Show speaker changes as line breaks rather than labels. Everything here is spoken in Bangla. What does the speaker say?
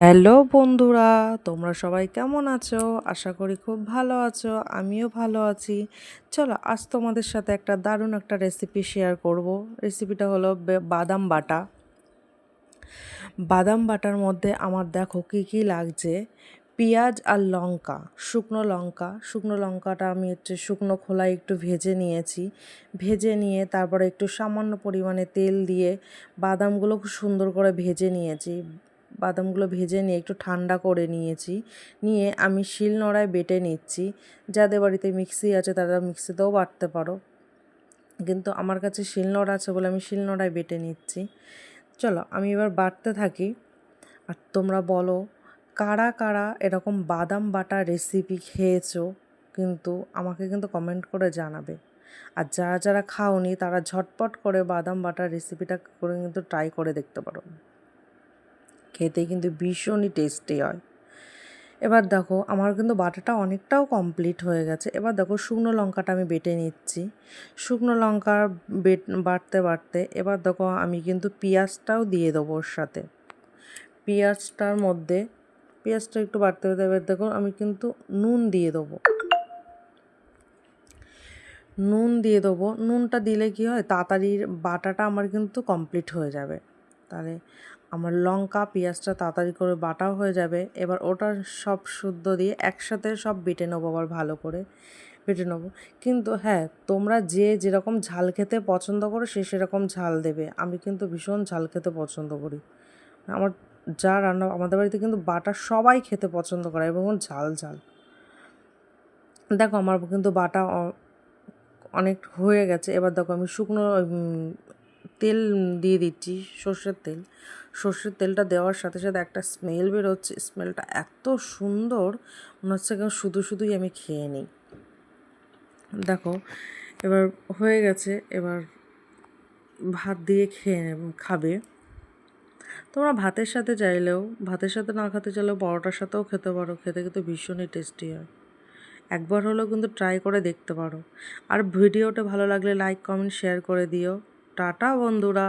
হ্যালো বন্ধুরা, তোমরা সবাই কেমন আছো? আশা করি খুব ভালো আছো, আমিও ভালো আছি। চলো, আজ তোমাদের সাথে একটা দারুণ একটা রেসিপি শেয়ার করব। রেসিপিটা হলো বাদাম বাটা। বাদাম বাটার মধ্যে আমার দেখো কী কী লাগছে? পেঁয়াজ আর লঙ্কা, শুকনো লঙ্কা। শুকনো লঙ্কাটা আমি হচ্ছে শুকনো খোলায় একটু ভেজে নিয়েছি। ভেজে নিয়ে তারপরে একটু সামান্য পরিমাণে তেল দিয়ে বাদামগুলো খুব সুন্দর করে ভেজে নিয়েছি। বাদামগুলো ভেজে নিয়ে একটু ঠান্ডা করে নিয়েছি। নিয়ে আমি শিল শিলনোড়ায় বেটে নিচ্ছি। যাদের বাড়িতে মিক্সি আছে তারা মিক্সিতেও বাটতে পারো। কিন্তু আমার কাছে শিলনোড়া আছে বলে আমি শিলনোড়ায় বেটে নিচ্ছি। চলো আমি এবার বাটতে থাকি। আর তোমরা বলো, কারা কারা এরকম বাদাম বাটা রেসিপি খেয়েছো? কিন্তু আমাকে কিন্তু কমেন্ট করে জানাবে। আর যারা যারা খাওনি তারা ঝটপট করে বাদাম বাটার রেসিপিটা করে কিন্তু ট্রাই করে দেখতে পারো। খেতে কিন্তু ভীষণই টেস্টি হয়। এবার দেখো, আমার কিন্তু বাটাটা অনেকটাও কমপ্লিট হয়ে গেছে। এবার দেখো, শুকনো লঙ্কাটা আমি বেটে নিচ্ছি। শুকনো লঙ্কা বেট, বাটতে বাটতে এবার দেখো, আমি কিন্তু পেঁয়াজটাও দিয়ে দেবো ওর সাথে। পেঁয়াজটার মধ্যে, পেঁয়াজটা একটু বাড়তে বাড়তে এবার দেখো, আমি কিন্তু নুন দিয়ে দেবো। নুন দিয়ে দেবো। নুনটা দিলে কি হয়, তাড়াতাড়ি বাটাটা আমার কিন্তু কমপ্লিট হয়ে যাবে। তাহলে আমার লঙ্কা, পেঁয়াজটা তাড়াতাড়ি করে বাটাও হয়ে যাবে। এবার ওটা সব শুদ্ধ দিয়ে একসাথে সব বেটে নেব আবার ভালো করে। বেটে নেব। কিন্তু হ্যাঁ তোমরা যে যেরকম ঝাল খেতে পছন্দ করো সে সেরকম ঝাল দেবে। আমি কিন্তু ভীষণ ঝাল খেতে পছন্দ করি। আমার যা রান্না, আমাদের বাড়িতে কিন্তু বাটা সবাই খেতে পছন্দ করে এবং ঝাল ঝাল। দেখো, আমার কিন্তু বাটা অনেক হয়ে গেছে। এবার দেখো আমি শুকনো তেল দিয়ে দিচ্ছি, সর্ষের তেল। সর্ষের তেলটা দেওয়ার সাথে সাথে একটা স্মেল বেরোচ্ছে। স্মেলটা এত সুন্দর, মনে হচ্ছে কেন শুধু শুধুই আমি খেয়ে নিই। দেখো, এবার হয়ে গেছে, এবার ভাত দিয়ে খেয়ে খাবে। তোমরা ভাতের সাথে চাইলেও, ভাতের সাথে না খেতে চাইলেও পরোটার সাথেও খেতে পারো, খেতে কিন্তু ভীষণই টেস্টি হয়। একবার হলেও কিন্তু ট্রাই করে দেখতে পারো। আর ভিডিওটা ভালো লাগলে লাইক কমেন্ট শেয়ার করে দিও। টাটা বন্ধুরা।